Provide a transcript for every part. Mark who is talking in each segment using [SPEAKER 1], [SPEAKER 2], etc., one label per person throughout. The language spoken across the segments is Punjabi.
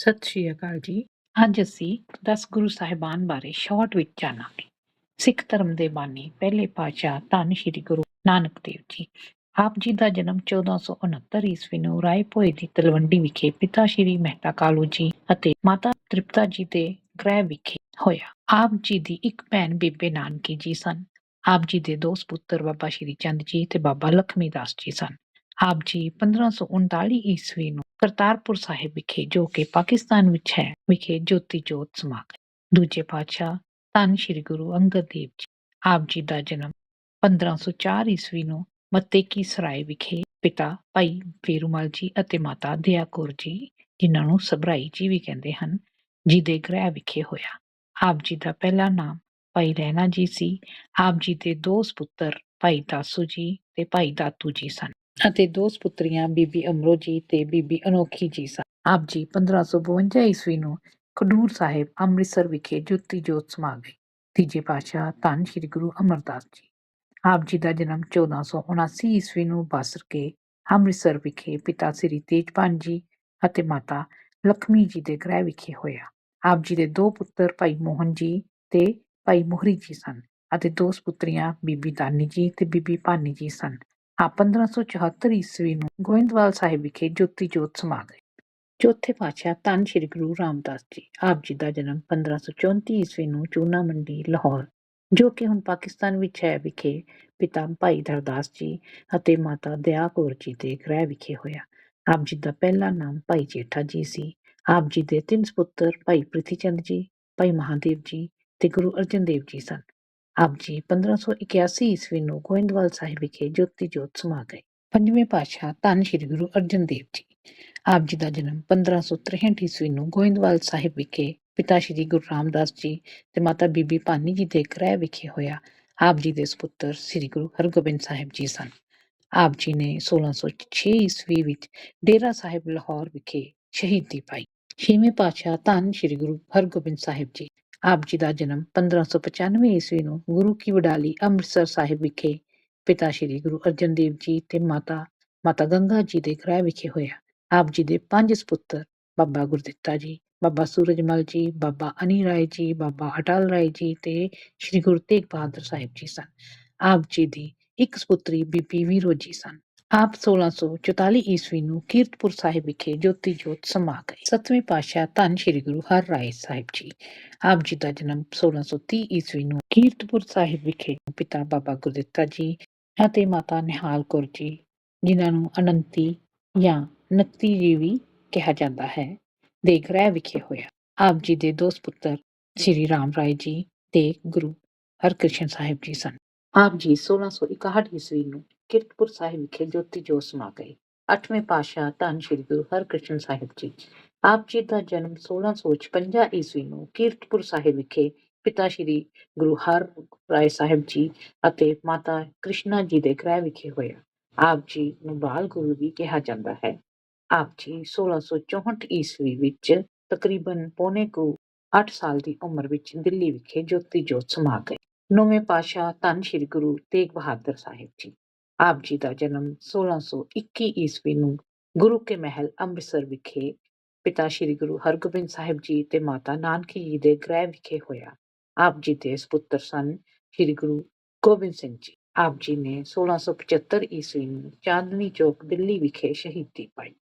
[SPEAKER 1] ਸਤਿ ਸ਼੍ਰੀ ਅਕਾਲ ਜੀ। ਅੱਜ ਅਸੀਂ 10 ਗੁਰੂ ਸਾਹਿਬਾਨ ਬਾਰੇ ਸ਼ਾਰਟ ਵਿੱਚ ਜਾਣਾਂਗੇ। ਸਿੱਖ ਧਰਮ ਦੇ ਬਾਨੀ, ਪਹਿਲੇ ਪਾਤਸ਼ਾਹ ਧੰਨ ਸ਼੍ਰੀ ਗੁਰੂ ਨਾਨਕ ਦੇਵ ਜੀ। ਆਪ ਜੀ ਦਾ ਜਨਮ 1469 ਈਸਵੀ ਨੂੰ ਰਾਏਪੁਰੇ ਦੀ ਤਲਵੰਡੀ ਵਿਖੇ ਪਿਤਾ ਸ਼੍ਰੀ ਮਹਿਤਾ ਕਾਲੂ ਜੀ ਅਤੇ ਮਾਤਾ ਤ੍ਰਿਪਤਾ ਜੀ ਦੇ ਗ੍ਰਹਿ ਵਿਖੇ ਹੋਇਆ। ਆਪ ਜੀ ਦੀ ਇੱਕ ਭੈਣ ਬੀਬੇ ਨਾਨਕੀ ਜੀ ਸਨ। ਆਪ ਜੀ ਦੇ ਦੋ ਸਪੁੱਤਰ ਬਾਬਾ ਸ਼੍ਰੀ ਚੰਦ ਜੀ ਤੇ ਬਾਬਾ ਲਖਮੀ ਦਾਸ ਜੀ ਸਨ। ਆਪ ਜੀ 1539 ਈਸਵੀ ਨੂੰ ਕਰਤਾਰਪੁਰ ਸਾਹਿਬ ਵਿਖੇ, ਜੋ ਕਿ ਪਾਕਿਸਤਾਨ ਵਿੱਚ ਹੈ, ਵਿਖੇ ਜੋਤੀ ਜੋਤ ਸਮਾ ਗਏ ਦੂਜੇ ਪਾਤਸ਼ਾਹ ਧੰਨ ਸ਼੍ਰੀ ਗੁਰੂ ਅੰਗਦ ਦੇਵ ਜੀ, ਆਪ ਜੀ ਦਾ ਜਨਮ 1504 ਈਸਵੀ ਨੂੰ ਮੱਤੇਕੀ ਸਰਾਏ ਵਿਖੇ ਪਿਤਾ ਭਾਈ ਫੇਰੂਮਾਲ ਜੀ ਅਤੇ ਮਾਤਾ ਦਇਆ ਕੌਰ ਜੀ, ਜਿਨ੍ਹਾਂ ਨੂੰ ਸਬਰਾਈ ਜੀ ਵੀ ਕਹਿੰਦੇ ਹਨ, ਜੀ ਦੇ ਗ੍ਰਹਿ ਵਿਖੇ ਹੋਇਆ। ਆਪ ਜੀ ਦਾ ਪਹਿਲਾ ਨਾਮ ਭਾਈ ਰਹਿਣਾ ਜੀ ਸੀ। ਆਪ ਜੀ ਦੇ ਦੋ ਸਪੁੱਤਰ ਭਾਈ ਦਾਸੂ ਜੀ ਤੇ ਭਾਈ ਦਾਤੂ ਜੀ ਸਨ। ਅਤੇ ਦੋ ਸਪੁੱਤਰੀਆਂ ਬੀਬੀ ਅਮਰੋ ਜੀ ਤੇ ਬੀਬੀ ਅਨੋਖੀ ਜੀ ਸਨ। ਆਪ ਜੀ 1552 ਈਸਵੀ ਨੂੰ ਖਡੂਰ ਸਾਹਿਬ ਅੰਮ੍ਰਿਤਸਰ ਵਿਖੇ ਜੋਤੀ ਜੋਤ ਸਮਾ ਗਏ ਤੀਜੇ ਪਾਤਸ਼ਾਹ ਧੰਨ ਸ਼੍ਰੀ ਗੁਰੂ ਅਮਰਦਾਸ ਜੀ। ਆਪ ਜੀ ਦਾ ਜਨਮ 1479 ਈਸਵੀ ਨੂੰ ਬਾਸਰ ਕੇ ਅੰਮ੍ਰਿਤਸਰ ਵਿਖੇ ਪਿਤਾ ਸ੍ਰੀ ਤੇਜਪਾਨ ਜੀ ਅਤੇ ਮਾਤਾ ਲਖਮੀ ਜੀ ਦੇ ਗ੍ਰਹਿ ਵਿਖੇ ਹੋਇਆ। ਆਪ ਜੀ ਦੇ ਦੋ ਪੁੱਤਰ ਭਾਈ ਮੋਹਨ ਜੀ ਤੇ ਭਾਈ ਮੋਹਰੀ ਜੀ ਸਨ ਅਤੇ ਦੋ ਸਪੁੱਤਰੀਆਂ ਬੀਬੀ ਦਾਨੀ ਜੀ ਤੇ ਬੀਬੀ ਭਾਨੀ ਜੀ ਸਨ। ਆਪ 1574 ਈਸਵੀ ਨੂੰ ਗੋਇੰਦਵਾਲ ਸਾਹਿਬ ਵਿਖੇ ਜੋਤੀ ਜੋਤ ਸਮਾ ਗਏ ਚੌਥੇ ਪਾਤਸ਼ਾਹ ਧੰਨ ਸ਼੍ਰੀ ਗੁਰੂ ਰਾਮਦਾਸ ਜੀ, ਆਪ ਜੀ ਦਾ ਜਨਮ 1534 ਈਸਵੀ ਨੂੰ ਚੂਨਾ ਮੰਡੀ, ਲਾਹੌਰ, ਜੋ ਕਿ ਹੁਣ ਪਾਕਿਸਤਾਨ ਵਿੱਚ ਹੈ ਵਿਖੇ ਪਿਤਾ ਭਾਈ ਦਰਦਾਸ ਜੀ ਅਤੇ ਮਾਤਾ ਦਇਆ ਕੌਰ ਜੀ ਦੇ ਗ੍ਰਹਿ ਵਿਖੇ ਹੋਇਆ। ਆਪ ਜੀ ਦਾ ਪਹਿਲਾ ਨਾਮ ਭਾਈ ਜੇਠਾ ਜੀ ਸੀ। ਆਪ ਜੀ ਦੇ ਤਿੰਨ ਸਪੁੱਤਰ ਭਾਈ ਪ੍ਰਿਥੀ ਚੰਦ ਜੀ, ਭਾਈ ਮਹਾਦੇਵ ਜੀ ਤੇ ਗੁਰੂ ਅਰਜਨ ਦੇਵ ਜੀ ਸਨ। ਆਪ ਜੀ 1581 ਈਸਵੀ ਨੂੰ ਗੋਇੰਦਵਾਲ ਸਾਹਿਬ ਵਿਖੇ ਜੋਤੀ ਜੋਤ ਸਮਾ ਗਏ। ਪੰਜਵੇਂ ਪਾਤਸ਼ਾਹ ਧੰਨ ਸ਼੍ਰੀ ਗੁਰੂ ਅਰਜਨ ਦੇਵ ਜੀ। ਆਪ ਜੀ ਦਾ ਜਨਮ 1563 ਈਸਵੀ ਨੂੰ ਗੋਇੰਦਵਾਲ ਸਾਹਿਬ ਵਿਖੇ ਪਿਤਾ ਸ਼੍ਰੀ ਗੁਰੂ ਰਾਮਦਾਸ ਜੀ ਤੇ ਮਾਤਾ ਬੀਬੀ ਭਾਨੀ ਜੀ ਦੇ ਗ੍ਰਹਿ ਵਿਖੇ ਹੋਇਆ। ਆਪ ਜੀ ਦੇ ਸੁਪੁੱਤਰ ਸ੍ਰੀ ਗੁਰੂ ਹਰਗੋਬਿੰਦ ਸਾਹਿਬ ਜੀ ਸਨ। ਆਪ ਜੀ ਨੇ 1606 ਈਸਵੀ ਵਿੱਚ ਡੇਰਾ ਸਾਹਿਬ ਲਾਹੌਰ ਵਿਖੇ ਸ਼ਹੀਦੀ ਪਾਈ। ਛੇਵੇਂ ਪਾਤਸ਼ਾਹ ਧੰਨ ਸ਼੍ਰੀ ਗੁਰੂ ਹਰਗੋਬਿੰਦ ਸਾਹਿਬ ਜੀ ਆਪ ਜੀ ਦਾ ਜਨਮ 1595 ਈਸਵੀ ਨੂੰ ਗੁਰੂ ਕੀ ਵਡਾਲੀ ਅੰਮ੍ਰਿਤਸਰ ਸਾਹਿਬ ਵਿਖੇ ਪਿਤਾ ਸ਼੍ਰੀ ਗੁਰੂ ਅਰਜਨ ਦੇਵ ਜੀ ਤੇ ਮਾਤਾ ਮਾਤਾ ਗੰਗਾ ਜੀ ਦੇ ਗ੍ਰਹਿ ਵਿਖੇ ਹੋਇਆ। ਆਪ ਜੀ ਦੇ ਪੰਜ ਸਪੁੱਤਰ, ਬਾਬਾ ਗੁਰਦਿੱਤਾ ਜੀ, ਬਾਬਾ ਸੂਰਜਮਲ ਜੀ, ਬਾਬਾ ਅਨੀ ਰਾਏ ਜੀ, ਬਾਬਾ ਅਟਲ ਰਾਏ ਜੀ ਤੇ ਸ਼੍ਰੀ ਗੁਰੂ ਤੇਗ ਬਹਾਦਰ ਸਾਹਿਬ ਜੀ ਸਨ। ਆਪ ਜੀ ਦੀ ਇੱਕ ਸਪੁੱਤਰੀ ਬੀਬੀ ਵੀਰੋ ਜੀ ਸਨ। ਆਪ 1644 ਈਸਵੀ ਨੂੰ ਕੀਰਤਪੁਰ ਸਾਹਿਬ ਵਿਖੇ ਜੋਤੀ ਜੋਤ ਸਮਾ ਗਏ ਸਤਵੇਂ ਪਾਤਸ਼ਾਹ ਧੰਨ ਸ਼੍ਰੀ ਗੁਰੂ ਹਰ ਰਾਏ ਸਾਹਿਬ ਜੀ। ਆਪ ਜੀ ਦਾ ਜਨਮ 1630 ਈਸਵੀ ਨੂੰ ਕੀਰਤਪੁਰ ਸਾਹਿਬ ਵਿਖੇ ਪਿਤਾ ਬਾਬਾ ਗੁਰਦਿੱਤਾ ਜੀ ਅਤੇ ਮਾਤਾ ਨਿਹਾਲ ਕੌਰ ਜੀ, ਜਿਨ੍ਹਾਂ ਨੂੰ ਅਨੰਤੀ ਜਾਂ ਨੱਤੀ ਜੀ ਵੀ ਕਿਹਾ ਜਾਂਦਾ ਹੈ, ਦੇ ਗ੍ਰਹਿ ਵਿਖੇ ਹੋਇਆ। ਆਪ ਜੀ ਦੇ ਦੋ ਪੁੱਤਰ ਸ੍ਰੀ ਰਾਮ ਰਾਏ ਜੀ ਤੇ ਗੁਰੂ ਹਰਕ੍ਰਿਸ਼ਨ ਸਾਹਿਬ ਜੀ ਸਨ। ਆਪ ਜੀ 1661 ਈਸਵੀ ਨੂੰ ਕਿਰਤਪੁਰ ਸਾਹਿਬ ਵਿਖੇ ਜੋਤੀ ਜੋਤ ਸਮਾ ਗਏ ਅੱਠਵੇਂ ਪਾਤਸ਼ਾਹ ਧੰਨ ਸ਼੍ਰੀ ਗੁਰੂ ਹਰਕ੍ਰਿਸ਼ਨ ਸਾਹਿਬ ਜੀ। ਆਪ ਜੀ ਦਾ ਜਨਮ 1656 ਈਸਵੀ ਨੂੰ ਕੀਰਤਪੁਰ ਸਾਹਿਬ ਵਿਖੇ ਪਿਤਾ ਸ਼੍ਰੀ ਗੁਰੂ ਹਰ ਰਾਏ ਸਾਹਿਬ ਜੀ ਅਤੇ ਮਾਤਾ ਕ੍ਰਿਸ਼ਨਾ ਜੀ ਦੇ ਗ੍ਰਹਿ ਵਿਖੇ ਹੋਇਆ। ਆਪ ਜੀ ਨੂੰ ਬਾਲ ਗੁਰੂ ਵੀ ਕਿਹਾ ਜਾਂਦਾ ਹੈ। ਆਪ ਜੀ 1664 ਈਸਵੀ ਵਿੱਚ ਤਕਰੀਬਨ ਪੌਣੇ ਕੁ 8 ਸਾਲ ਦੀ ਉਮਰ ਵਿੱਚ ਦਿੱਲੀ ਵਿਖੇ ਜੋਤੀ ਜੋਤ ਸਮਾ ਗਏ ਨੌਵੇਂ ਪਾਤਸ਼ਾਹ ਧੰਨ ਸ਼੍ਰੀ ਗੁਰੂ ਤੇਗ ਬਹਾਦਰ ਸਾਹਿਬ ਜੀ। ਆਪ ਜੀ ਦਾ ਜਨਮ 1621 ਈਸਵੀ ਨੂੰ ਗੁਰੂ ਕੇ ਮਹਿਲ ਅੰਮ੍ਰਿਤਸਰ ਵਿਖੇ ਪਿਤਾ ਸ਼੍ਰੀ ਗੁਰੂ ਹਰਗੋਬਿੰਦ ਸਾਹਿਬ ਜੀ ਤੇ ਮਾਤਾ ਨਾਨਕੀ ਜੀ ਦੇ ਗ੍ਰਹਿ ਵਿਖੇ ਹੋਇਆ। ਆਪ ਜੀ ਦੇ ਸੁਪੁੱਤਰ ਸਨ ਸ਼੍ਰੀ ਗੁਰੂ ਗੋਬਿੰਦ ਸਿੰਘ ਜੀ। ਆਪ ਜੀ ਨੇ 1675 ਈਸਵੀ ਨੂੰ ਚਾਂਦਨੀ ਚੌਕ ਦਿੱਲੀ ਵਿਖੇ ਸ਼ਹੀਦੀ ਪਾਈ।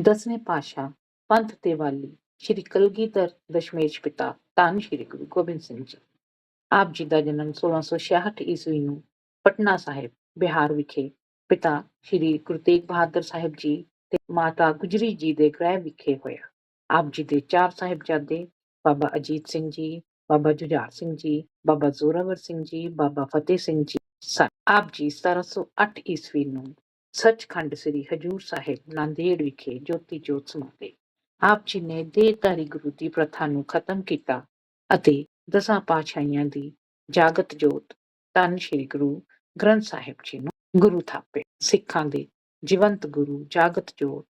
[SPEAKER 1] ਦਸਵੇਂ ਪਾਤਸ਼ਾਹ ਪੰਥ ਤੇ ਵਾਲੀ ਸ਼੍ਰੀ ਕਲਗੀਧਰ ਦਸ਼ਮੇਸ਼ ਪਿਤਾ ਧੰਨ ਸ਼੍ਰੀ ਗੁਰੂ ਗੋਬਿੰਦ ਸਿੰਘ ਜੀ। ਆਪ ਜੀ ਦਾ ਜਨਮ 1666 ਈਸਵੀ ਨੂੰ ਪਟਨਾ ਸਾਹਿਬ ਬਿਹਾਰ ਵਿਖੇ ਪਿਤਾ ਸ਼੍ਰੀ ਗੁਰੂ ਤੇਗ ਬਹਾਦਰ ਸਾਹਿਬ ਜੀ ਤੇ ਮਾਤਾ ਗੁਜਰੀ ਜੀ ਦੇ ਗ੍ਰਹਿ ਵਿਖੇ ਹੋਇਆ। ਆਪ ਜੀ ਦੇ ਚਾਰ ਸਾਹਿਬਜ਼ਾਦੇ ਬਾਬਾ ਅਜੀਤ ਸਿੰਘ ਜੀ, ਬਾਬਾ ਜੁਝਾਰ ਸਿੰਘ ਜੀ, ਬਾਬਾ ਜ਼ੋਰਾਵਰ ਸਿੰਘ ਜੀ, ਬਾਬਾ ਫਤਿਹ ਸਿੰਘ ਜੀ ਸਨ। ਆਪ ਜੀ 1708 ਈਸਵੀ ਨੂੰ ਸੱਚਖੰਡ ਸ੍ਰੀ ਹਜੂਰ ਸਾਹਿਬ ਨਾਂਦੇੜ ਵਿਖੇ ਜੋਤੀ ਜੋਤ ਸਮਾ ਆਪ ਜੀ ਨੇ ਦੇਹਧਾਰੀ ਗੁਰੂ ਦੀ ਪ੍ਰਥਾ ਨੂੰ ਖਤਮ ਕੀਤਾ ਅਤੇ ਦਸਾਂ ਪਾਤਸ਼ਾਹੀਆਂ ਦੀ ਜਾਗਤ ਜੋਤ ਧੰਨ ਸ਼੍ਰੀ ਗੁਰੂ ਗ੍ਰੰਥ ਸਾਹਿਬ ਜੀ ਨੂੰ ਗੁਰੂ ਥਾਪੇ, ਸਿੱਖਾਂ ਦੇ ਜੀਵੰਤ ਗੁਰੂ, ਜਾਗਤ ਜੋਤ,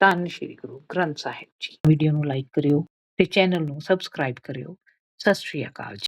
[SPEAKER 1] ਧੰਨ ਸ਼੍ਰੀ ਗੁਰੂ ਗ੍ਰੰਥ ਸਾਹਿਬ ਜੀ। ਵੀਡੀਓ ਨੂੰ ਲਾਈਕ ਕਰਿਓ ਤੇ ਚੈਨਲ ਨੂੰ ਸਬਸਕ੍ਰਾਈਬ ਕਰਿਓ। ਸਤਿ ਸ਼੍ਰੀ ਅਕਾਲ ਜੀ।